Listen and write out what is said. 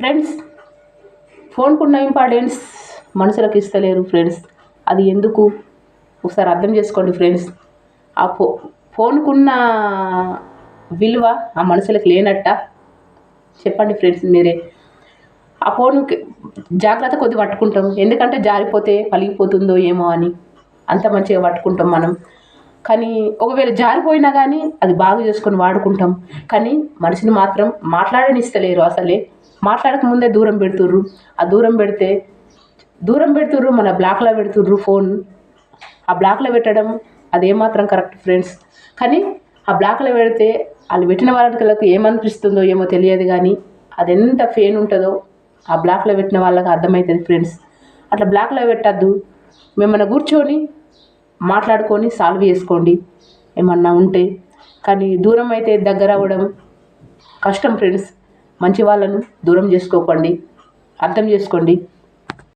Friends ఫోన్కున్న importance మనుషులకు ఇస్తలేరు friends అది ఎందుకు? ఒకసారి అర్థం చేసుకోండి ఫ్రెండ్స్ ఆ ఫో ఫోన్కున్న విలువ ఆ మనుషులకు లేనట్ట? చెప్పండి ఫ్రెండ్స్ మీరే. ఆ ఫోన్కి జాగ్రత్త కొద్ది పట్టుకుంటాం. ఎందుకంటే జారిపోతే పలిగిపోతుందో ఏమో అని. అంత మంచిగా పట్టుకుంటాం మనం. కానీ ఒకవేళ జారిపోయినా కానీ అది బాగు చేసుకొని వాడుకుంటాం. కానీ మనిషిని మాత్రం మాట్లాడనిస్తలేరు అసలే. మాట్లాడక ముందే దూరం పెడుతుర్రు. ఆ దూరం పెడితే దూరం పెడుతుర్రు మన బ్లాక్లో పెడుతుర్రు ఫోన్ ఆ బ్లాక్లో పెట్టడం అది ఏమాత్రం కరెక్ట్ ఫ్రెండ్స్ కానీ ఆ బ్లాక్లో పెడితే వాళ్ళు పెట్టిన వాళ్ళకి ఏమనిపిస్తుందో ఏమో తెలియదు కానీ అది ఎంత ఫెయిన్ ఉంటుందో ఆ బ్లాక్లో పెట్టిన వాళ్ళకి అర్థమవుతుంది ఫ్రెండ్స్ అట్లా బ్లాక్లో పెట్టద్దు. మిమ్మల్ని కూర్చొని మాట్లాడుకొని సాల్వ్ చేసుకోండి. ఏమన్నా ఉంటే. కానీ దూరం అయితే దగ్గర అవ్వడం కష్టం ఫ్రెండ్స్ మంచి వాళ్ళను దూరం చేసుకోకండి అర్థం చేసుకోండి.